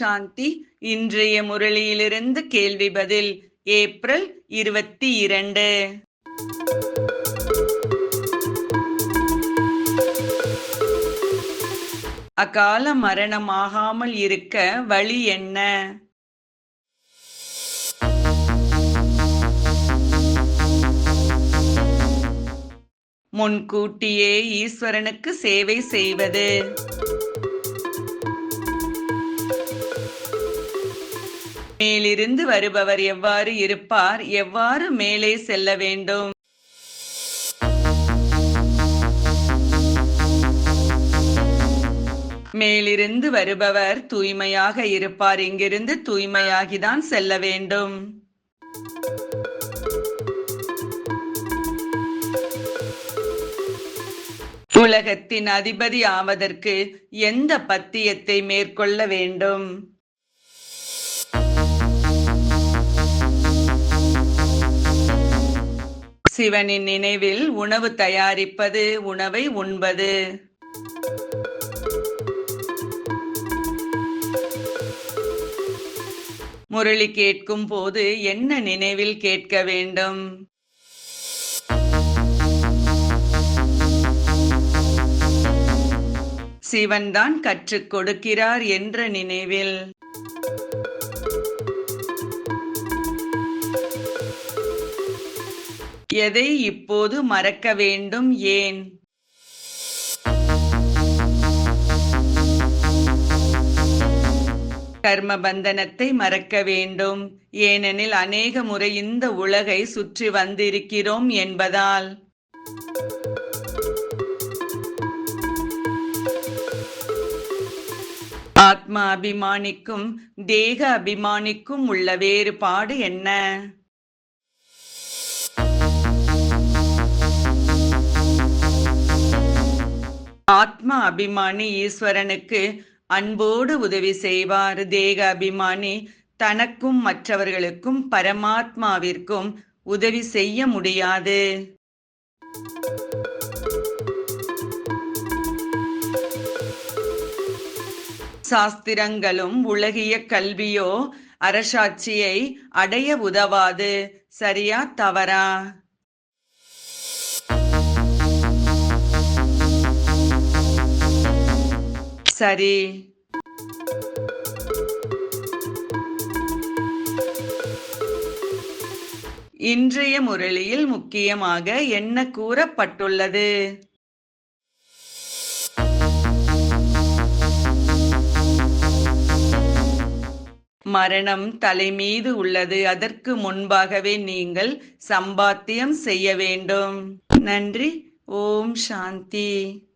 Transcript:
சாந்தி இன்றைய முரளியிலிருந்து கேள்வி பதில் ஏப்ரல் இருபத்தி இரண்டு. அகால மரணமாகாமல் இருக்க வழி என்ன? முன்கூட்டியே ஈஸ்வரனுக்கு சேவை செய்வது. மேலிருந்து வருபவர் எவ்வாறு இருப்பார்? எவ்வாறு மேலே செல்ல வேண்டும்? மேலிருந்து வருபவர் தூய்மையாக இருப்பார். இங்கிருந்து தூய்மையாகிதான் செல்ல வேண்டும். உலகத்தின் அதிபதி ஆவதற்கு எந்த பத்தியத்தை மேற்கொள்ள வேண்டும்? சிவனின் நினைவில் உணவு தயாரிப்பது உணவை உண்பது. முரளி கேட்கும் போது என்ன நினைவில் கேட்க வேண்டும்? சிவன்தான் கற்றுக் கொடுக்கிறார் என்ற நினைவில். எதை இப்போது மறக்க வேண்டும் ஏன்? கர்ம பந்தனத்தை மறக்க வேண்டும். ஏனெனில் அநேக முறை இந்த உலகை சுற்றி வந்திருக்கிறோம் என்பதால். ஆத்மா அபிமானிக்கும் தேக அபிமானிக்கும் உள்ள வேறுபாடு என்ன? ஆத்ம அபிமானி ஈஸ்வரனுக்கு அன்போடு உதவி செய்வார். தேக அபிமானி தனக்கும் மற்றவர்களுக்கும் பரமாத்மாவிற்கும் உதவி செய்ய முடியாது. சாஸ்திரங்களும் உலகிய கல்வியோ அரசாட்சியை அடைய உதவாது. சரியா தவறா? சரி. இன்றைய முரளியில் முக்கியமாக என்ன கூறப்பட்டுள்ளது? மரணம் தலைமீது உள்ளது. அதற்கு முன்பாகவே நீங்கள் சம்பாத்தியம் செய்ய வேண்டும். நன்றி. ஓம் சாந்தி.